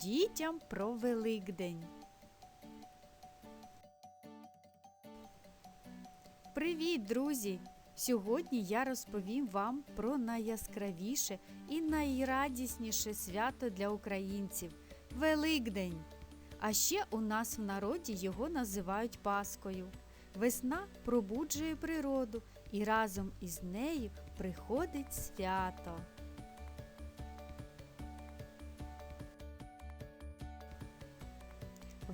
дітям про Великдень. Привіт, друзі! Сьогодні я розповім вам про найяскравіше і найрадісніше свято для українців Великдень. А ще у нас в народі його називають Паскою. Весна пробуджує природу і разом із нею приходить свято.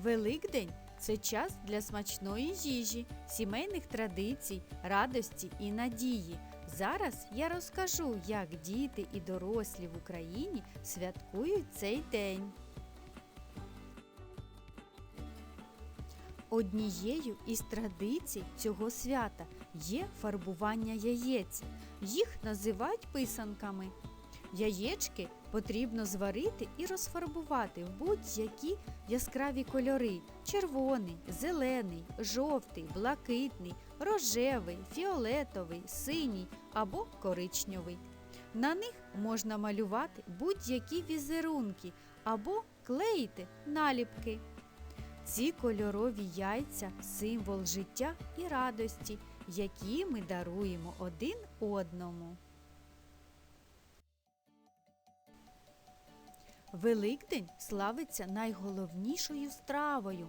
Великдень це час для смачної їжі, сімейних традицій, радості і надії. Зараз я розкажу, як діти і дорослі в Україні святкують цей день. Однією із традицій цього свята є фарбування яєць. Їх називають писанками. Яєчки потрібно зварити і розфарбувати в будь-які яскраві кольори: червоний, зелений, жовтий, блакитний, рожевий, фіолетовий, синій або коричневий. На них можна малювати будь-які візерунки або клеїти наліпки. Ці кольорові яйця символ життя і радості, які ми даруємо один одному. Великдень славиться найголовнішою стравою.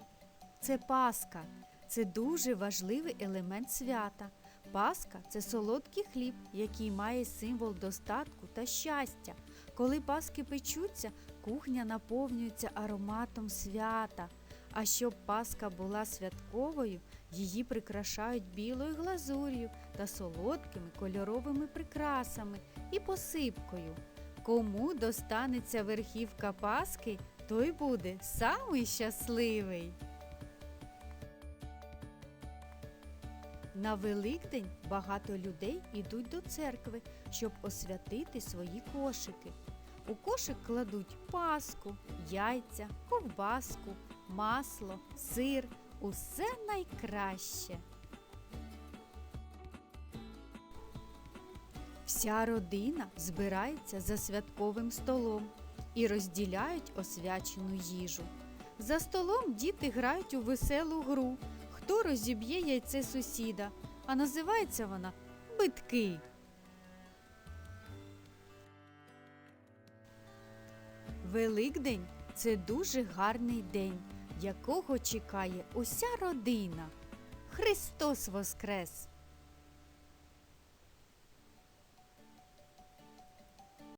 Це Пасха. Це дуже важливий елемент свята. Пасха це солодкий хліб, який має символ достатку та щастя. Коли паски печуться, кухня наповнюється ароматом свята. А щоб паска була святковою, її прикрашають білою глазур'ю та солодкими кольоровими прикрасами і посипкою. Кому достанеться верхівка паски, той буде самий щасливий. На Великдень багато людей ідуть до церкви, щоб освятити свої кошики. У кошик кладуть паску, яйця, ковбаску, масло, сир усе найкраще. Вся родина збирається за святковим столом і розділяють освячену їжу. За столом діти грають у веселу гру, хто розіб'є яйце сусіда, а називається вона битки. Великдень це дуже гарний день, якого чекає уся родина. Христос Воскрес!